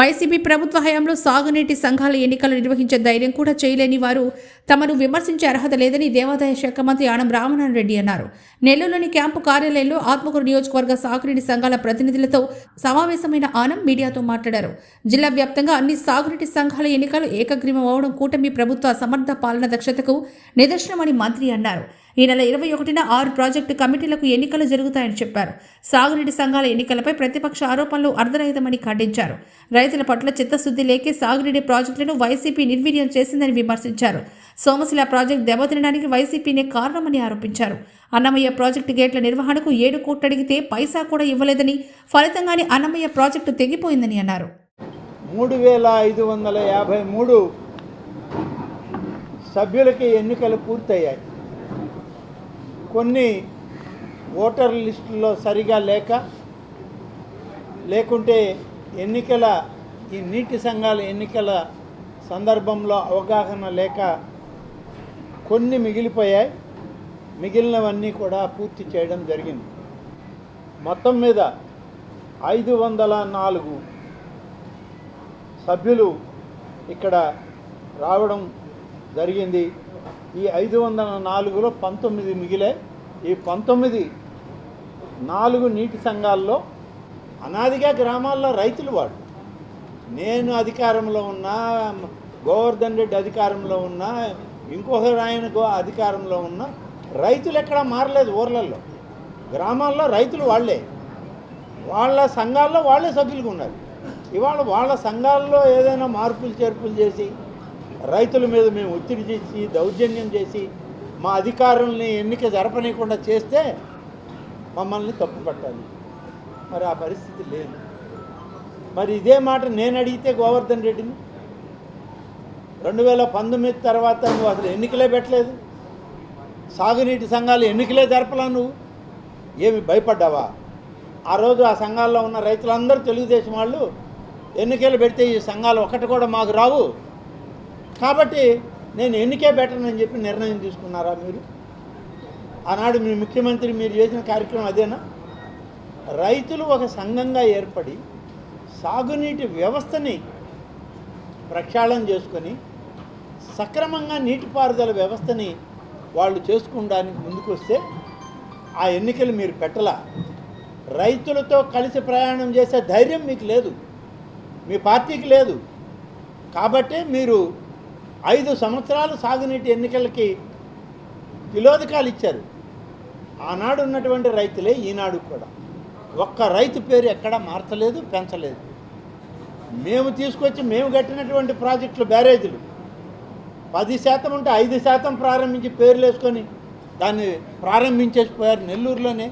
YCP ప్రభుత్వ హయాంలో సాగునీటి సంఘాల ఎన్నికలు నిర్వహించే ధైర్యం కూడా చేయలేని వారు తమను విమర్శించే అర్హత లేదని దేవాదాయ శాఖ మంత్రి ఆనం రామనారాయణ రెడ్డి అన్నారు. నెల్లూరులోని క్యాంపు కార్యాలయంలో ఆత్మకూరు నియోజకవర్గ సాగునీటి సంఘాల ప్రతినిధులతో సమావేశమైన ఆనం మీడియాతో మాట్లాడారు. జిల్లా వ్యాప్తంగా అన్ని సాగునీటి సంఘాల ఎన్నికలు ఏకగ్రీవం అవడం కూటమి ప్రభుత్వ సమర్థ పాలన దక్షతకు నిదర్శనమని మంత్రి అన్నారు. ఈ నెల ఇరవై ఒకటిన ఆరు ప్రాజెక్టు కమిటీలకు ఎన్నికలు జరుగుతాయని చెప్పారు. సాగునీటి సంఘాల ఎన్నికలపై ప్రతిపక్ష ఆరోపణలు అర్ధరహితమని ఖండించారు. రైతుల పట్ల చిత్తశుద్ధి లేకే సాగునీటి ప్రాజెక్టులను వైసీపీ నిర్వీర్యం చేసిందని విమర్శించారు. సోమశిల ప్రాజెక్టు దెబ్బతినడానికి వైసీపీనే కారణమని ఆరోపించారు. అన్నమయ్య ప్రాజెక్టు గేట్ల నిర్వహణకు ఏడు కోట్లు అడిగితే పైసా కూడా ఇవ్వలేదని ఫలితంగానే అన్నమయ్య ప్రాజెక్టు తెగిపోయిందని అన్నారు. మూడు వేల ఐదు వందల యాభై మూడు సభ్యులకి ఎన్నికలు పూర్తయ్యాయి. కొన్ని ఓటర్ లిస్టుల్లో సరిగా లేక లేకుంటే ఎన్నికల ఈ నీటి సంఘాల ఎన్నికల సందర్భంలో అవగాహన లేక కొన్ని మిగిలిపోయాయి. మిగిలినవన్నీ కూడా పూర్తి చేయడం జరిగింది. మొత్తం మీద ఐదు వందల నాలుగు సభ్యులు ఇక్కడ రావడం జరిగింది. ఈ ఐదు వందల నాలుగులో పంతొమ్మిది మిగిలే. ఈ పంతొమ్మిది నాలుగు నీటి సంఘాల్లో అనాదిగా గ్రామాల్లో రైతులు వాడు. నేను అధికారంలో ఉన్నా గోవర్ధన్ రెడ్డి అధికారంలో ఉన్నా ఇంకొకరు ఆయన గో అధికారంలో ఉన్న రైతులు ఎక్కడా మారలేదు ఊర్లలో. గ్రామాల్లో రైతులు వాళ్ళే. వాళ్ళ సంఘాల్లో వాళ్ళే సభ్యులుగా ఉన్నారు. ఇవాళ వాళ్ళ సంఘాల్లో ఏదైనా మార్పులు చేర్పులు చేసి రైతుల మీద మేము ఒత్తిడి చేసి దౌర్జన్యం చేసి మా అధికారుల్ని ఎన్నిక జరపనీయకుండా చేస్తే మమ్మల్ని తప్పు పట్టాలి. మరి ఆ పరిస్థితి లేదు. మరి ఇదే మాట నేను అడిగితే గోవర్ధన్ రెడ్డిని రెండు వేల పంతొమ్మిది తర్వాత నువ్వు అసలు ఎన్నికలే పెట్టలేదు. సాగునీటి సంఘాలు ఎన్నికలే జరపలా నువ్వు? ఏమి భయపడ్డావా? ఆ రోజు ఆ సంఘాల్లో ఉన్న రైతులందరూ తెలుగుదేశం వాళ్ళు ఎన్నికలు పెడితే ఈ సంఘాలు ఒకటి కూడా మాకు రావు. కాబట్టి నేను ఎన్నికే పెట్టనని చెప్పి నిర్ణయం తీసుకున్నారా మీరు? ఆనాడు మీ ముఖ్యమంత్రి మీరు చేసిన కార్యక్రమం అదేనా? రైతులు ఒక సంఘంగా ఏర్పడి సాగునీటి వ్యవస్థని ప్రక్షాళన చేసుకొని సక్రమంగా నీటిపారుదల వ్యవస్థని వాళ్ళు చేసుకోవడానికి ముందుకు వస్తే ఆ ఎన్నికలు మీరు పెట్టలా? రైతులతో కలిసి ప్రయాణం చేసే ధైర్యం మీకు లేదు. మీ పార్టీకి లేదు. కాబట్టే మీరు ఐదు సంవత్సరాలు సాగునీటి ఎన్నికలకి తిలోదకాలు ఇచ్చారు. ఆనాడు ఉన్నటువంటి రైతులే ఈనాడు కూడా. ఒక్క రైతు పేరు ఎక్కడా మార్చలేదు పెంచలేదు. మేము తీసుకొచ్చి మేము కట్టినటువంటి ప్రాజెక్టులు బ్యారేజీలు. పది శాతం ఉంటే ఐదు శాతం ప్రారంభించి పేర్లు వేసుకొని దాన్ని ప్రారంభించేసిపోయారు నెల్లూరులోనే.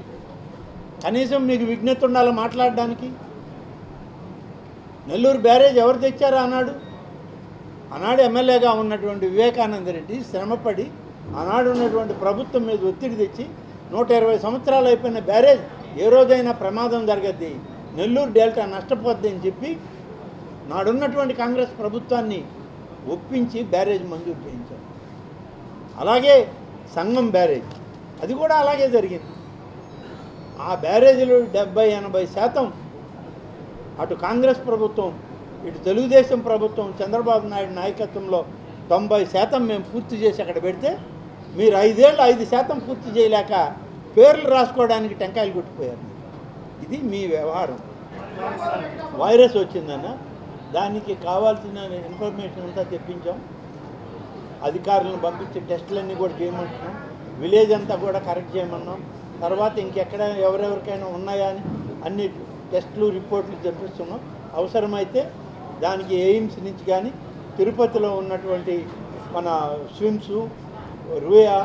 కనీసం మీకు విజ్ఞత ఉండాలి మాట్లాడడానికి. నెల్లూరు బ్యారేజ్ ఎవరు తెచ్చారు ఆనాడు? ఆనాడు ఎమ్మెల్యేగా ఉన్నటువంటి వివేకానంద రెడ్డి శ్రమపడి ఆనాడు ఉన్నటువంటి ప్రభుత్వం మీద ఒత్తిడి తెచ్చి నూట ఇరవై సంవత్సరాలు అయిపోయిన బ్యారేజ్ ఏ రోజైనా ప్రమాదం జరగద్ది నెల్లూరు డెల్టా నష్టపోద్ది అని చెప్పి నాడున్నటువంటి కాంగ్రెస్ ప్రభుత్వాన్ని ఒప్పించి బ్యారేజ్ మంజూరు చేయించారు. అలాగే సంగం బ్యారేజ్ అది కూడా అలాగే జరిగింది. ఆ బ్యారేజీలు డెబ్బై ఎనభై శాతం అటు కాంగ్రెస్ ప్రభుత్వం ఇటు తెలుగుదేశం ప్రభుత్వం చంద్రబాబు నాయుడు నాయకత్వంలో తొంభై శాతం మేము పూర్తి చేసి అక్కడ పెడితే మీరు ఐదేళ్ళు ఐదు శాతం పూర్తి చేయలేక పేర్లు రాసుకోవడానికి టెంకాయలు కొట్టిపోయారు ఇది మీ వ్యవహారం. వైరస్ వచ్చిందన్న దానికి కావాల్సిన ఇన్ఫర్మేషన్ అంతా తెప్పించాం. అధికారులను పంపించి టెస్టులన్నీ కూడా చేయమంటున్నాం. విలేజ్ అంతా కూడా కరెక్ట్ చేయమన్నాం. తర్వాత ఇంకెక్కడ ఎవరెవరికైనా ఉన్నాయా అని అన్ని టెస్టులు రిపోర్ట్లు తెప్పిస్తున్నాం. అవసరమైతే దానికి ఎయిమ్స్ నుంచి కానీ తిరుపతిలో ఉన్నటువంటి మన స్విమ్స్ రుయా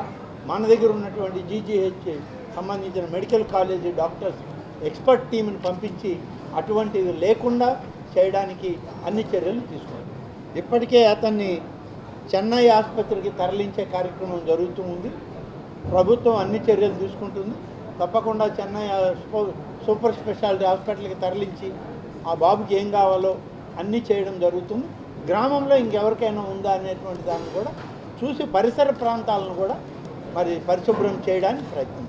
మన దగ్గర ఉన్నటువంటి జీజీహెచ్ సంబంధించిన మెడికల్ కాలేజీ డాక్టర్స్ ఎక్స్పర్ట్ టీంని పంపించి అటువంటిది లేకుండా చేయడానికి అన్ని చర్యలు తీసుకోవాలి. ఇప్పటికే అతన్ని చెన్నై ఆసుపత్రికి తరలించే కార్యక్రమం జరుగుతూ ఉంది. ప్రభుత్వం అన్ని చర్యలు తీసుకుంటుంది. తప్పకుండా చెన్నై సూపర్ స్పెషాలిటీ హాస్పిటల్కి తరలించి ఆ బాబుకి ఏం కావాలో అన్నీ చేయడం జరుగుతుంది. గ్రామంలో ఇంకెవరికైనా ఉందా అనేటువంటి దాన్ని కూడా చూసి పరిసర ప్రాంతాలను కూడా మరి పరిశుభ్రం చేయడానికి ప్రయత్నం